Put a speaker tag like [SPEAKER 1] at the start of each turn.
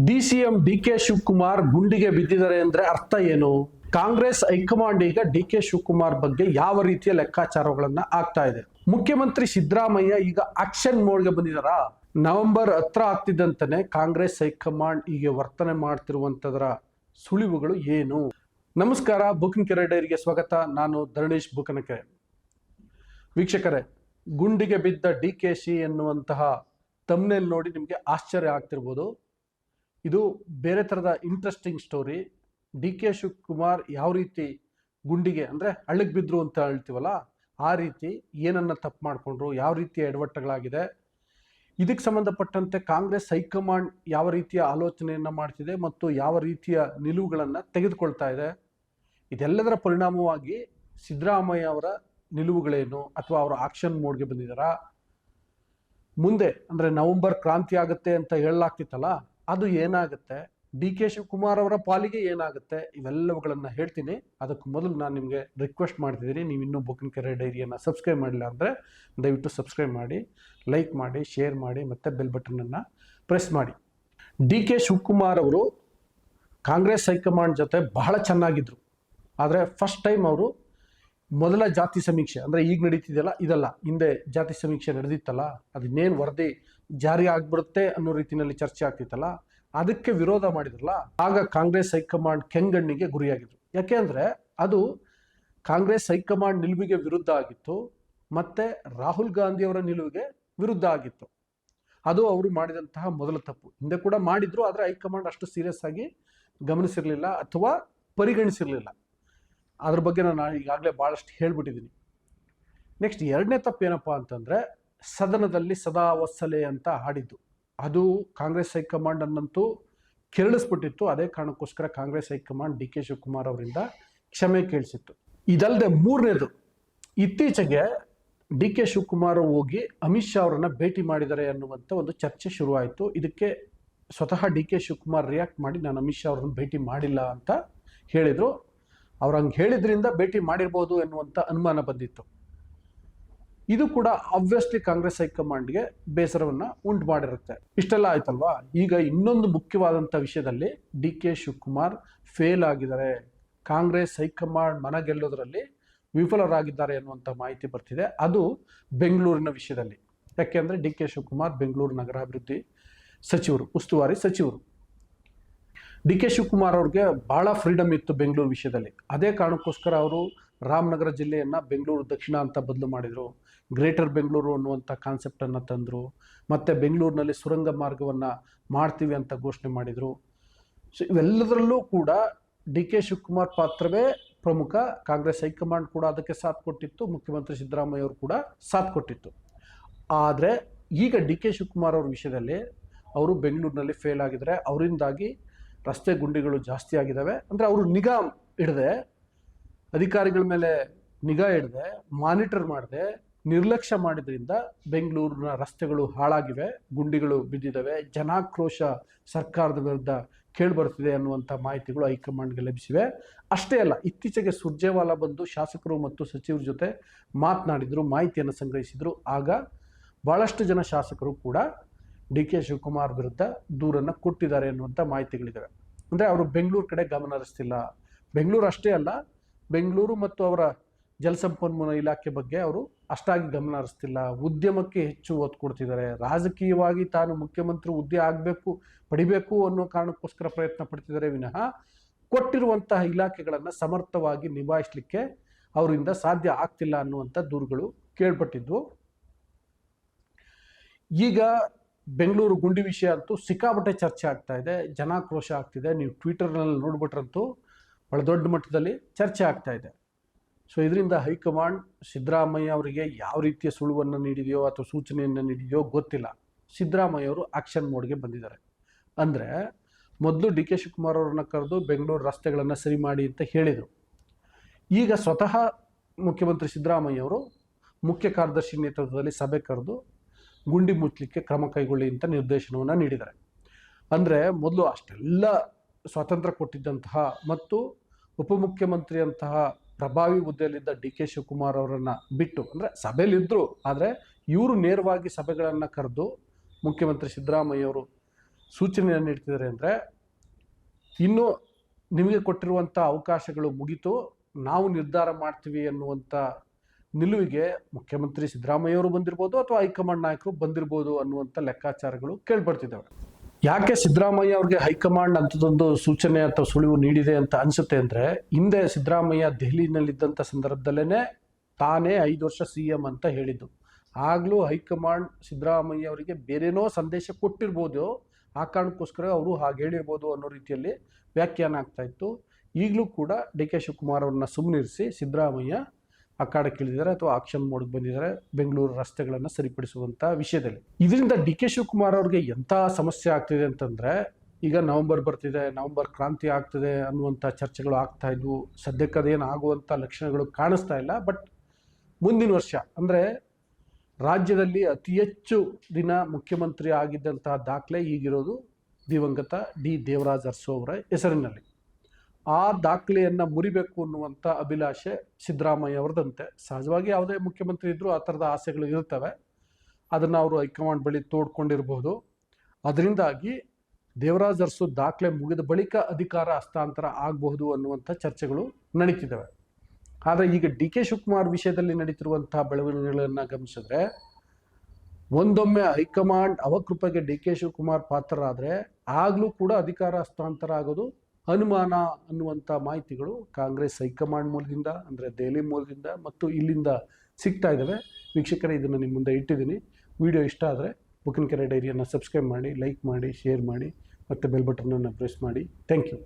[SPEAKER 1] D C M D K Shivakumar ಗುಂಡಿಗೆ ಬಿದ್ದಿದ್ದಾರೆ ಅಂದ್ರೆ ಅರ್ಥ ಏನು? ಕಾಂಗ್ರೆಸ್ ಹೈಕಮಾಂಡ್ ಈಗ ಡಿ ಕೆ ಶಿವಕುಮಾರ್ ಬಗ್ಗೆ ಯಾವ ರೀತಿಯ ಲೆಕ್ಕಾಚಾರಗಳನ್ನ ಆಗ್ತಾ ಇದೆ? ಮುಖ್ಯಮಂತ್ರಿ ಸಿದ್ದರಾಮಯ್ಯ ಈಗ ಆಕ್ಷನ್ ಮೋಡ್ಗೆ ಬಂದಿದಾರ. ನವೆಂಬರ್ ಹತ್ರ ಆಗ್ತಿದ್ದಂತಾನೆ ಕಾಂಗ್ರೆಸ್ ಹೈಕಮಾಂಡ್ ಹೀಗೆ ವರ್ತನೆ ಮಾಡ್ತಿರುವಂತದರ ಸುಳಿವುಗಳು ಏನು? ನಮಸ್ಕಾರ ಬುಕಿಂಗ್ ಕೆರೆ ಡೈರಿಗೆ ಸ್ವಾಗತ. ನಾನು ಧರಣೇಶ್ ಬುಕನಕೆರೆ. ವೀಕ್ಷಕರೇ, ಗುಂಡಿಗೆ ಬಿದ್ದ ಡಿ ಕೆ ಶಿ ಎನ್ನುವಂತಹ ತಮ್ನೇಲ್ ನೋಡಿ ನಿಮಗೆ ಆಶ್ಚರ್ಯ ಆಗ್ತಿರ್ಬೋದು. ಇದು ಬೇರೆ ಥರದ interesting story D K Shivakumar ಯಾವ ರೀತಿ ಗುಂಡಿಗೆ ಅಂದರೆ ಹಳ್ಳಕ್ಕೆ ಬಿದ್ರು ಅಂತ ಹೇಳ್ತೀವಲ್ಲ, ಆ ರೀತಿ ಏನನ್ನ ತಪ್ಪು ಮಾಡಿಕೊಂಡ್ರು, ಯಾವ ರೀತಿಯ ಎಡವಟ್ಟಗಳಾಗಿದೆ, ಇದಕ್ಕೆ ಸಂಬಂಧಪಟ್ಟಂತೆ ಕಾಂಗ್ರೆಸ್ ಹೈಕಮಾಂಡ್ ಯಾವ ರೀತಿಯ ಆಲೋಚನೆಯನ್ನು ಮಾಡ್ತಿದೆ ಮತ್ತು ಯಾವ ರೀತಿಯ ನಿಲುವುಗಳನ್ನು ತೆಗೆದುಕೊಳ್ತಾ ಇದೆ. ಇದೆಲ್ಲದರ ಪರಿಣಾಮವಾಗಿ ಸಿದ್ದರಾಮಯ್ಯ ಅವರ ನಿಲುವುಗಳೇನು ಅಥವಾ ಅವರ ಆಕ್ಷನ್ ಮೋಡ್ಗೆ ಬಂದಿದ್ದಾರಾ ಮುಂದೆ ಅಂದರೆ ನವೆಂಬರ್ ಕ್ರಾಂತಿ ಆಗುತ್ತೆ ಅಂತ ಹೇಳಲಾಗ್ತಿತ್ತಲ್ಲ ಅದು ಏನಾಗುತ್ತೆ? ಡಿ ಕೆ ಶಿವಕುಮಾರ್ ಅವರ ಪಾಲಿಗೆ ಏನಾಗುತ್ತೆ? ಇವೆಲ್ಲವುಗಳನ್ನು ಹೇಳ್ತೀನಿ. ಅದಕ್ಕೆ ಮೊದಲು ನಾನು ನಿಮಗೆ ರಿಕ್ವೆಸ್ಟ್ ಮಾಡ್ತಿದ್ದೀನಿ. ನೀವು ಇನ್ನೂ ಬುಕ್ಕಿನ ಕೆರೆ ಡೈರಿಯನ್ನು ಸಬ್ಸ್ಕ್ರೈಬ್ ಮಾಡಿಲ್ಲ ಅಂದರೆ ದಯವಿಟ್ಟು ಸಬ್ಸ್ಕ್ರೈಬ್ ಮಾಡಿ ಲೈಕ್ ಮಾಡಿ ಶೇರ್ ಮಾಡಿ, ಮತ್ತು ಬೆಲ್ ಬಟನನ್ನು ಪ್ರೆಸ್ ಮಾಡಿ. ಡಿ ಕೆ ಶಿವಕುಮಾರ್ ಅವರು ಕಾಂಗ್ರೆಸ್ ಹೈಕಮಾಂಡ್ ಜೊತೆ ಬಹಳ ಚೆನ್ನಾಗಿದ್ರು. ಆದರೆ ಫಸ್ಟ್ ಟೈಮ್ ಅವರು ಮೊದಲ ಜಾತಿ ಸಮೀಕ್ಷೆ, ಅಂದರೆ ಈಗ ನಡೀತಿದೆಯಲ್ಲ, ಇದಲ್ಲ, ಹಿಂದೆ ಜಾತಿ ಸಮೀಕ್ಷೆ ನಡೆದಿತ್ತಲ್ಲ ಅದನ್ನೇನು ವರದಿ ಜಾರಿ ಆಗ್ಬಿಡುತ್ತೆ ಅನ್ನೋ ರೀತಿಯಲ್ಲಿ ಚರ್ಚೆ ಆಗ್ತಿತ್ತಲ್ಲ, ಅದಕ್ಕೆ ವಿರೋಧ ಮಾಡಿದ್ರಲ್ಲ, ಆಗ ಕಾಂಗ್ರೆಸ್ ಹೈಕಮಾಂಡ್ ಕೆಂಗಣ್ಣಿಗೆ ಗುರಿಯಾಗಿದ್ರು. ಯಾಕೆ ಅಂದರೆ, ಅದು ಕಾಂಗ್ರೆಸ್ ಹೈಕಮಾಂಡ್ ನಿಲುವಿಗೆ ವಿರುದ್ಧ ಆಗಿತ್ತು, ಮತ್ತೆ ರಾಹುಲ್ ಗಾಂಧಿ ಅವರ ನಿಲುವಿಗೆ ವಿರುದ್ಧ ಆಗಿತ್ತು. ಅದು ಅವರು ಮಾಡಿದಂತಹ ಮೊದಲ ತಪ್ಪು. ಹಿಂದೆ ಕೂಡ ಮಾಡಿದ್ರು, ಆದರೆ ಹೈಕಮಾಂಡ್ ಅಷ್ಟು ಸೀರಿಯಸ್ ಆಗಿ ಗಮನಿಸಿರಲಿಲ್ಲ ಅಥವಾ ಪರಿಗಣಿಸಿರಲಿಲ್ಲ. ಅದ್ರ ಬಗ್ಗೆ ನಾನು ಈಗಾಗಲೇ ಭಾಳಷ್ಟು ಹೇಳ್ಬಿಟ್ಟಿದ್ದೀನಿ. ನೆಕ್ಸ್ಟ್ ಎರಡನೇ ತಪ್ಪು ಏನಪ್ಪ ಅಂತಂದರೆ ಸದನದಲ್ಲಿ ಸದಾ ವತ್ಸಲೆ ಅಂತ ಹಾಡಿದ್ದು. ಅದು ಕಾಂಗ್ರೆಸ್ ಹೈಕಮಾಂಡ್ ಅನ್ನಂತೂ ಕೆರಳಿಸ್ಬಿಟ್ಟಿತ್ತು. ಅದೇ ಕಾರಣಕ್ಕೋಸ್ಕರ Congress high command D K Shivakumar ಅವರಿಂದ ಕ್ಷಮೆ ಕೇಳಿಸಿತ್ತು. ಇದಲ್ಲದೆ ಮೂರನೇದು, ಇತ್ತೀಚೆಗೆ ಡಿ ಕೆ ಶಿವಕುಮಾರ್ ಹೋಗಿ ಅಮಿತ್ ಶಾ ಅವರನ್ನ ಭೇಟಿ ಮಾಡಿದ್ದಾರೆ ಅನ್ನುವಂಥ ಒಂದು ಚರ್ಚೆ ಶುರುವಾಯಿತು. ಇದಕ್ಕೆ ಸ್ವತಃ ಡಿ ಕೆ ಶಿವಕುಮಾರ್ ರಿಯಾಕ್ಟ್ ಮಾಡಿ, ನಾನು ಅಮಿತ್ ಶಾ ಅವರನ್ನು ಭೇಟಿ ಮಾಡಿಲ್ಲ ಅಂತ ಹೇಳಿದರು. ಅವ್ರು ಹಂಗೆ ಹೇಳಿದ್ರಿಂದ ಭೇಟಿ ಮಾಡಿರ್ಬೋದು ಎನ್ನುವಂಥ ಅನುಮಾನ ಬಂದಿತ್ತು. ಇದು ಕೂಡ ಆಬ್ವಿಯಸ್ಲಿ ಕಾಂಗ್ರೆಸ್ ಹೈಕಮಾಂಡ್ಗೆ ಬೇಸರವನ್ನ ಉಂಟು ಮಾಡಿರುತ್ತೆ. ಇಷ್ಟೆಲ್ಲ ಆಯ್ತಲ್ವಾ? ಈಗ ಇನ್ನೊಂದು ಮುಖ್ಯವಾದಂಥ ವಿಷಯದಲ್ಲಿ ಡಿ ಕೆ ಶಿವಕುಮಾರ್ ಫೇಲ್ ಆಗಿದ್ದಾರೆ. ಕಾಂಗ್ರೆಸ್ ಹೈಕಮಾಂಡ್ ಮನ ಗೆಲ್ಲೋದ್ರಲ್ಲಿ ವಿಫಲರಾಗಿದ್ದಾರೆ ಅನ್ನುವಂಥ ಮಾಹಿತಿ ಬರ್ತಿದೆ. ಅದು ಬೆಂಗಳೂರಿನ ವಿಷಯದಲ್ಲಿ. ಯಾಕೆಂದ್ರೆ ಡಿ ಕೆ ಶಿವಕುಮಾರ್ ಬೆಂಗಳೂರು ನಗರಾಭಿವೃದ್ಧಿ ಸಚಿವರು, ಉಸ್ತುವಾರಿ ಸಚಿವರು. ಡಿ ಕೆ ಶಿವಕುಮಾರ್ ಅವ್ರಿಗೆ ಬಹಳ ಫ್ರೀಡಮ್ ಇತ್ತು ಬೆಂಗಳೂರು ವಿಷಯದಲ್ಲಿ. ಅದೇ ಕಾರಣಕ್ಕೋಸ್ಕರ ಅವರು ರಾಮನಗರ ಜಿಲ್ಲೆಯನ್ನು ಬೆಂಗಳೂರು ದಕ್ಷಿಣ ಅಂತ ಬದಲು ಮಾಡಿದರು. ಗ್ರೇಟರ್ ಬೆಂಗಳೂರು ಅನ್ನುವಂಥ ಕಾನ್ಸೆಪ್ಟನ್ನು ತಂದರು. ಮತ್ತು ಬೆಂಗಳೂರಿನಲ್ಲಿ ಸುರಂಗ ಮಾರ್ಗವನ್ನು ಮಾಡ್ತೀವಿ ಅಂತ ಘೋಷಣೆ ಮಾಡಿದರು. ಸೊ ಇವೆಲ್ಲದರಲ್ಲೂ ಕೂಡ ಡಿ ಕೆ ಶಿವಕುಮಾರ್ ಪಾತ್ರವೇ ಪ್ರಮುಖ. ಕಾಂಗ್ರೆಸ್ ಹೈಕಮಾಂಡ್ ಕೂಡ ಅದಕ್ಕೆ ಸಾಥ್ ಕೊಟ್ಟಿತ್ತು. ಮುಖ್ಯಮಂತ್ರಿ ಸಿದ್ದರಾಮಯ್ಯ ಅವರು ಕೂಡ ಸಾಥ್ ಕೊಟ್ಟಿತ್ತು. ಆದರೆ ಈಗ ಡಿ ಕೆ ಶಿವಕುಮಾರ್ ಅವ್ರ ವಿಷಯದಲ್ಲಿ ಅವರು ಬೆಂಗಳೂರಿನಲ್ಲಿ ಫೇಲ್ ಆಗಿದ್ದಾರೆ ಅವರಿಂದಾಗಿ ರಸ್ತೆ ಗುಂಡಿಗಳು ಜಾಸ್ತಿ ಆಗಿದ್ದಾವೆ ಅಂದರೆ ಅವರು ನಿಗಾ ಇಡದೆ ಅಧಿಕಾರಿಗಳ ಮೇಲೆ ನಿಗಾ ಇಡದೆ ಮಾನಿಟರ್ ಮಾಡದೆ ನಿರ್ಲಕ್ಷ್ಯ ಮಾಡಿದ್ರಿಂದ ಬೆಂಗಳೂರಿನ ರಸ್ತೆಗಳು ಹಾಳಾಗಿವೆ, ಗುಂಡಿಗಳು ಬಿದ್ದಿದ್ದಾವೆ, ಜನಾಕ್ರೋಶ ಸರ್ಕಾರದ ವಿರುದ್ಧ ಕೇಳಿಬರ್ತಿದೆ ಅನ್ನುವಂಥ ಮಾಹಿತಿಗಳು ಹೈಕಮಾಂಡ್ಗೆ ಲಭಿಸಿವೆ. ಅಷ್ಟೇ ಅಲ್ಲ, ಇತ್ತೀಚೆಗೆ ಸುರ್ಜೇವಾಲಾ ಬಂದು ಶಾಸಕರು ಮತ್ತು ಸಚಿವರ ಜೊತೆ ಮಾತನಾಡಿದರು, ಮಾಹಿತಿಯನ್ನು ಸಂಗ್ರಹಿಸಿದರು. ಆಗ ಭಾಳಷ್ಟು ಜನ ಶಾಸಕರು ಕೂಡ ಡಿ ಕೆ ಶಿವಕುಮಾರ್ ವಿರುದ್ಧ ದೂರನ್ನು ಕೊಟ್ಟಿದ್ದಾರೆ ಅನ್ನುವಂಥ ಮಾಹಿತಿಗಳಿದ್ದಾವೆ. ಅಂದರೆ ಅವರು ಬೆಂಗಳೂರು ಕಡೆ ಗಮನ ಹರಿಸ್ತಿಲ್ಲ. ಬೆಂಗಳೂರು ಅಷ್ಟೇ ಅಲ್ಲ, ಬೆಂಗಳೂರು ಮತ್ತು ಅವರ ಜಲಸಂಪನ್ಮೂಲ ಇಲಾಖೆ ಬಗ್ಗೆ ಅವರು ಅಷ್ಟಾಗಿ ಗಮನ ಹರಿಸ್ತಿಲ್ಲ. ಉದ್ಯಮಕ್ಕೆ ಹೆಚ್ಚು ಒತ್ತು ಕೊಡ್ತಿದ್ದಾರೆ. ರಾಜಕೀಯವಾಗಿ ತಾನು ಮುಖ್ಯಮಂತ್ರಿ ಹುದ್ದೆ ಆಗಬೇಕು, ಪಡಿಬೇಕು ಅನ್ನೋ ಕಾರಣಕ್ಕೋಸ್ಕರ ಪ್ರಯತ್ನ ಪಡ್ತಿದ್ದಾರೆ. ವಿನಃ ಕೊಟ್ಟಿರುವಂತಹ ಇಲಾಖೆಗಳನ್ನು ಸಮರ್ಥವಾಗಿ ನಿಭಾಯಿಸಲಿಕ್ಕೆ ಅವರಿಂದ ಸಾಧ್ಯ ಆಗ್ತಿಲ್ಲ ಅನ್ನುವಂಥ ದೂರುಗಳು ಕೇಳ್ಪಟ್ಟಿದ್ವು ಈಗ ಬೆಂಗಳೂರು ಗುಂಡಿ ವಿಷಯ ಅಂತೂ ಸಿಕ್ಕಾಪಟ್ಟೆ ಚರ್ಚೆ ಆಗ್ತಾ ಇದೆ. ಜನಾಕ್ರೋಶ ಆಗ್ತಿದೆ. ನೀವು ಟ್ವಿಟರ್ನಲ್ಲಿ ನೋಡ್ಬಿಟ್ರಂತೂ ಬಹಳ ದೊಡ್ಡ ಮಟ್ಟದಲ್ಲಿ ಚರ್ಚೆ ಆಗ್ತಾ ಇದೆ. ಸೊ ಇದರಿಂದ ಹೈಕಮಾಂಡ್ ಸಿದ್ದರಾಮಯ್ಯ ಅವರಿಗೆ ಯಾವ ರೀತಿಯ ಸುಳುವನ್ನು ನೀಡಿದೆಯೋ ಅಥವಾ ಸೂಚನೆಯನ್ನು ನೀಡಿದೆಯೋ ಗೊತ್ತಿಲ್ಲ. ಸಿದ್ದರಾಮಯ್ಯ ಅವರು ಆಕ್ಷನ್ ಮೋಡ್ಗೆ ಬಂದಿದ್ದಾರೆ. ಅಂದರೆ ಮೊದಲು ಡಿ ಕೆ ಶಿವಕುಮಾರ್ ಅವ್ರನ್ನ ಕರೆದು ಬೆಂಗಳೂರು ರಸ್ತೆಗಳನ್ನು ಸರಿ ಮಾಡಿ ಅಂತ ಹೇಳಿದರು. ಈಗ ಸ್ವತಃ ಮುಖ್ಯಮಂತ್ರಿ ಸಿದ್ದರಾಮಯ್ಯ ಅವರು ಮುಖ್ಯ ಕಾರ್ಯದರ್ಶಿ ನೇತೃತ್ವದಲ್ಲಿ ಸಭೆ ಕರೆದು ಗುಂಡಿ ಮುಚ್ಚಲಿಕ್ಕೆ ಕ್ರಮ ಕೈಗೊಳ್ಳಿ ಅಂತ ನಿರ್ದೇಶನವನ್ನು ನೀಡಿದ್ದಾರೆ. ಅಂದರೆ ಮೊದಲು ಅಷ್ಟೆಲ್ಲ ಸ್ವಾತಂತ್ರ್ಯ ಕೊಟ್ಟಿದ್ದಂತಹ ಮತ್ತು ಉಪಮುಖ್ಯಮಂತ್ರಿಯಂತಹ ಪ್ರಭಾವಿ ಹುದ್ದೆಯಲ್ಲಿದ್ದ ಡಿ ಕೆ ಶಿವಕುಮಾರ್ ಅವರನ್ನು ಬಿಟ್ಟು, ಅಂದರೆ ಸಭೆಯಲ್ಲಿದ್ದರು ಆದರೆ ಇವರು ನೇರವಾಗಿ ಸಭೆಗಳನ್ನು ಕರೆದು ಮುಖ್ಯಮಂತ್ರಿ ಸಿದ್ದರಾಮಯ್ಯ ಅವರು ಸೂಚನೆಯನ್ನು ನೀಡ್ತಿದ್ದಾರೆ ಅಂದರೆ ಇನ್ನು ನಿಮಗೆ ಕೊಟ್ಟಿರುವಂಥ ಅವಕಾಶಗಳು ಮುಗಿತು, ನಾವು ನಿರ್ಧಾರ ಮಾಡ್ತೀವಿ ಅನ್ನುವಂಥ ನಿಲುವಿಗೆ ಮುಖ್ಯಮಂತ್ರಿ ಸಿದ್ದರಾಮಯ್ಯ ಅವರು ಬಂದಿರ್ಬೋದು ಅಥವಾ ಹೈಕಮಾಂಡ್ ನಾಯಕರು ಬಂದಿರ್ಬೋದು ಅನ್ನುವಂಥ ಲೆಕ್ಕಾಚಾರಗಳು ಕೇಳ್ಬರ್ತಿದ್ದಾವೆ ಯಾಕೆ ಸಿದ್ದರಾಮಯ್ಯ ಅವ್ರಿಗೆ ಹೈಕಮಾಂಡ್ ಅಂಥದ್ದೊಂದು ಸೂಚನೆ ಅಥವಾ ಸುಳಿವು ನೀಡಿದೆ ಅಂತ ಅನಿಸುತ್ತೆ ಅಂದರೆ, ಹಿಂದೆ ಸಿದ್ದರಾಮಯ್ಯ ದೆಹಲಿನಲ್ಲಿದ್ದಂಥ ಸಂದರ್ಭದಲ್ಲೇ ತಾನೇ ಐದು ವರ್ಷ ಸಿ ಎಂ ಅಂತ ಹೇಳಿದ್ದು. ಆಗಲೂ ಹೈಕಮಾಂಡ್ ಸಿದ್ದರಾಮಯ್ಯ ಅವರಿಗೆ ಬೇರೆನೋ ಸಂದೇಶ ಕೊಟ್ಟಿರ್ಬೋದು. ಆ ಕಾರಣಕ್ಕೋಸ್ಕರ ಅವರು ಹಾಗೆ ಹೇಳಿರ್ಬೋದು ಅನ್ನೋ ರೀತಿಯಲ್ಲಿ ವ್ಯಾಖ್ಯಾನ ಆಗ್ತಾ ಇತ್ತು. ಈಗಲೂ ಕೂಡ ಡಿ ಕೆ ಶಿವಕುಮಾರ್ ಅವ್ರನ್ನ ಸುಮ್ಮನಿರಿಸಿ ಸಿದ್ದರಾಮಯ್ಯ ಅಖಾಡಕ್ಕಿಳಿದಿದ್ದಾರೆ ಅಥವಾ ಆಕ್ಷನ್ ಮೋಡ್ಗೆ ಬಂದಿದ್ದಾರೆ, ಬೆಂಗಳೂರು ರಸ್ತೆಗಳನ್ನು ಸರಿಪಡಿಸುವಂಥ ವಿಷಯದಲ್ಲಿ. ಇದರಿಂದ ಡಿ ಕೆ ಶಿವಕುಮಾರ್ ಅವ್ರಿಗೆ ಎಂಥ ಸಮಸ್ಯೆ ಆಗ್ತಿದೆ ಅಂತಂದರೆ, ಈಗ ನವೆಂಬರ್ ಬರ್ತಿದೆ, ನವೆಂಬರ್ ಕ್ರಾಂತಿ ಆಗ್ತದೆ ಅನ್ನುವಂಥ ಚರ್ಚೆಗಳು ಆಗ್ತಾ ಇದ್ವು. ಸದ್ಯಕ್ಕೆ ಅದೇನು ಆಗುವಂಥ ಲಕ್ಷಣಗಳು ಕಾಣಿಸ್ತಾ ಇಲ್ಲ. ಬಟ್ ಮುಂದಿನ ವರ್ಷ, ಅಂದರೆ ರಾಜ್ಯದಲ್ಲಿ ಅತಿ ಹೆಚ್ಚು ದಿನ ಮುಖ್ಯಮಂತ್ರಿ ಆಗಿದ್ದಂತಹ ದಾಖಲೆ ಈಗಿರೋದು ದಿವಂಗತ ಡಿ ದೇವರಾಜ್ ಅರಸು ಅವರ ಹೆಸರಿನಲ್ಲಿ. ಆ ದಾಖಲೆಯನ್ನು ಮುರಿಬೇಕು ಅನ್ನುವಂಥ ಅಭಿಲಾಷೆ ಸಿದ್ದರಾಮಯ್ಯ ಅವರದಂತೆ ಸಹಜವಾಗಿ ಯಾವುದೇ ಮುಖ್ಯಮಂತ್ರಿ ಇದ್ದರೂ ಆ ಥರದ ಆಸೆಗಳು ಇರ್ತವೆ ಅದನ್ನು ಅವರು ಹೈಕಮಾಂಡ್ ಬಳಿ ತೋಡ್ಕೊಂಡಿರಬಹುದು ಅದರಿಂದಾಗಿ ದೇವರಾಜ್ ಅರಸು ದಾಖಲೆ ಮುಗಿದ ಬಳಿಕ ಅಧಿಕಾರ ಹಸ್ತಾಂತರ ಆಗಬಹುದು ಅನ್ನುವಂಥ ಚರ್ಚೆಗಳು ನಡೀತಿದ್ದಾವೆ. ಆದರೆ ಈಗ ಡಿ ಕೆ ಶಿವಕುಮಾರ್ ವಿಷಯದಲ್ಲಿ ನಡೀತಿರುವಂತಹ ಬೆಳವಣಿಗೆಗಳನ್ನು ಗಮನಿಸಿದ್ರೆ, ಒಂದೊಮ್ಮೆ ಹೈಕಮಾಂಡ್ ಅವಕೃಪೆಗೆ ಡಿ ಕೆ ಶಿವಕುಮಾರ್ ಪಾತ್ರರಾದರೆ ಆಗಲೂ ಕೂಡ ಅಧಿಕಾರ ಹಸ್ತಾಂತರ ಆಗೋದು ಅನುಮಾನ ಅನ್ನುವಂಥ ಮಾಹಿತಿಗಳು ಕಾಂಗ್ರೆಸ್ ಹೈಕಮಾಂಡ್ ಮೂಲದಿಂದ, ಅಂದರೆ ದೆಹಲಿ ಮೂಲದಿಂದ ಮತ್ತು ಇಲ್ಲಿಂದ ಸಿಗ್ತಾ ಇದ್ದಾವೆ. ವೀಕ್ಷಕರೇ, ಇದನ್ನು ನಿಮ್ಮ ಮುಂದೆ ಇಟ್ಟಿದ್ದೀನಿ. ವಿಡಿಯೋ ಇಷ್ಟ ಆದರೆ ಬುಕ್ಕಿನ ಕೆರೆ ಡೈರಿಯನ್ನು ಸಬ್ಸ್ಕ್ರೈಬ್ ಮಾಡಿ, ಲೈಕ್ ಮಾಡಿ, ಶೇರ್ ಮಾಡಿ, ಮತ್ತು ಬೆಲ್ ಬಟನನ್ನು ಪ್ರೆಸ್ ಮಾಡಿ. Thank you.